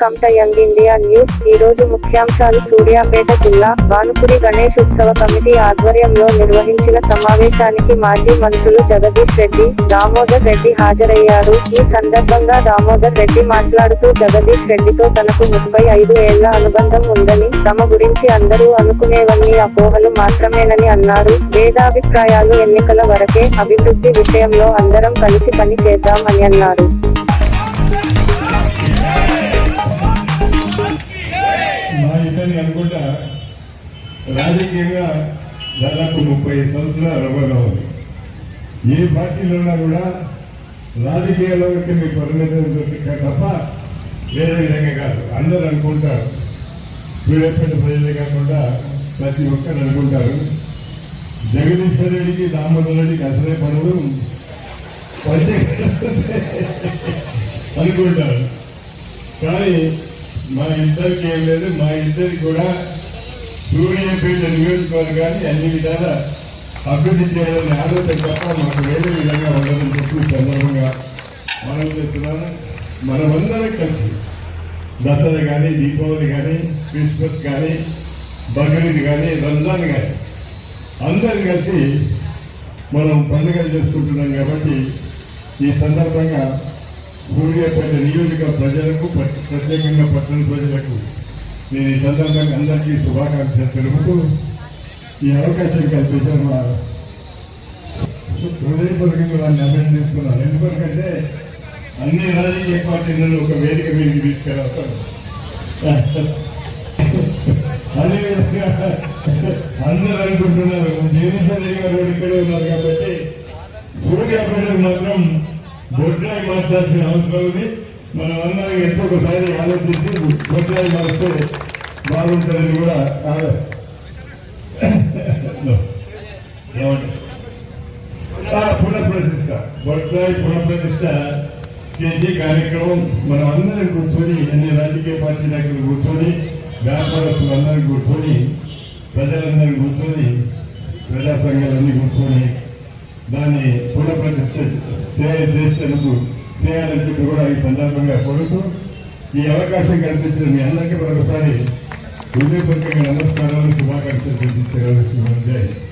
Welcome to Young India News. ఈ రోజు ముఖ్యాంశాలు సూర్యాపేట జిల్లా భానుపురి గణేష్ ఉత్సవ కమిటీ ఆధ్వర్యంలో నిర్వహించిన సమావేశానికి మాజీ మంత్రులు జగదీష్ రెడ్డి దామోదర్ రెడ్డి హాజరయ్యారు. ఈ సందర్భంగా దామోదర్ రెడ్డి మాట్లాడుతూ జగదీష్ రెడ్డితో తనకు ముప్పై ఐదు ఏళ్ళ అనుబంధం ఉందని తమ గురించి అందరూ అనుకునేవన్నీ అపోహలు మాత్రమేనని అన్నారు. భేదాభిప్రాయాలు ఎన్నికల వరకే అభివృద్ధి విషయంలో అందరం కలిసి పని చేద్దామని అన్నారు. మా అనుకుంటా రాజకీయంగా దాదాపు ముప్పై సంవత్సరాల అనుభవం ఉంది ఏ పార్టీలో ఉన్నా కూడా రాజకీయాల్లోకి మీ పరిమితం తప్ప వేరే విధంగా కాదు. అందరూ అనుకుంటారు. సూర్యాపేట ప్రజలే కాకుండా ప్రతి ఒక్కరు అనుకుంటారు. జగదీశ్వర్ రెడ్డికి దామోదర్ రెడ్డికి అసలే పనులు అనుకుంటారు. కానీ మా ఇద్దరికి ఏం లేదు మా ఇద్దరికి కూడా సూర్యాపేట నియోజకవర్గాన్ని అన్ని విధాల అభివృద్ధి చేయాలని ఆలోచన తప్ప మాకు వేరే విధంగా ఉండదని చెప్పి సందర్భంగా మనం చెప్తున్నాను. మనమందరం కలిసి దసరా కానీ దీపావళి కానీ క్రిస్మస్ కానీ బక్రీద్ కానీ రంజాన్ కానీ అందరం కలిసి మనం పండుగలు చేసుకుంటున్నాం కాబట్టి ఈ సందర్భంగా సూర్యాపేట నియోజక ప్రజలకు ప్రత్యేకంగా పట్టణ ప్రజలకు నేను ఈ సందర్భంగా అందరికీ శుభాకాంక్షలు తెలుపుతూ ఈ అవకాశం కల్పించారు మా హృదయపూర్వకంగా వారిని అభినందిస్తున్నాను ఎందుకంటే అన్ని రాజకీయ పార్టీలలో ఒక వేదిక మీదకి తీసుకెళ్తారు అదేవిధంగా అందరూ అనుకుంటున్నారు. జగన్మోహన్ రెడ్డి గారు ఇక్కడే ఉన్నారు కాబట్టి సూర్యాపేటకు మాత్రం బొడ్రాయి మార్చాల్సిన అవసరం ఉంది. మనం అందరం ఎంతో ఒకసారి ఆలోచించి బొడ్రాయి మారిస్తే బాగుంటుందని కూడా పునఃప్రతిష్ట బొడ్రాయి పునఃప్రతిష్ట చేసే కార్యక్రమం మనం అందరం కూర్చొని అన్ని రాజకీయ పార్టీ నాయకులు కూర్చొని వ్యాపారస్తులు అందరూ కూర్చొని ప్రజలందరూ కూర్చొని ప్రజా సంఘాలన్నీ కూర్చొని దాన్ని పునఃప్రతిష్ట చేసేందుకు చేయాలని చెప్పి కూడా ఈ సందర్భంగా కోరుతూ ఈ అవకాశం కల్పించిన మీ అందరికీ మరొకసారి హృదయపూర్వకంగా నమస్కారాలు శుభాకాంక్షలు తెలియజేస్తున్నాను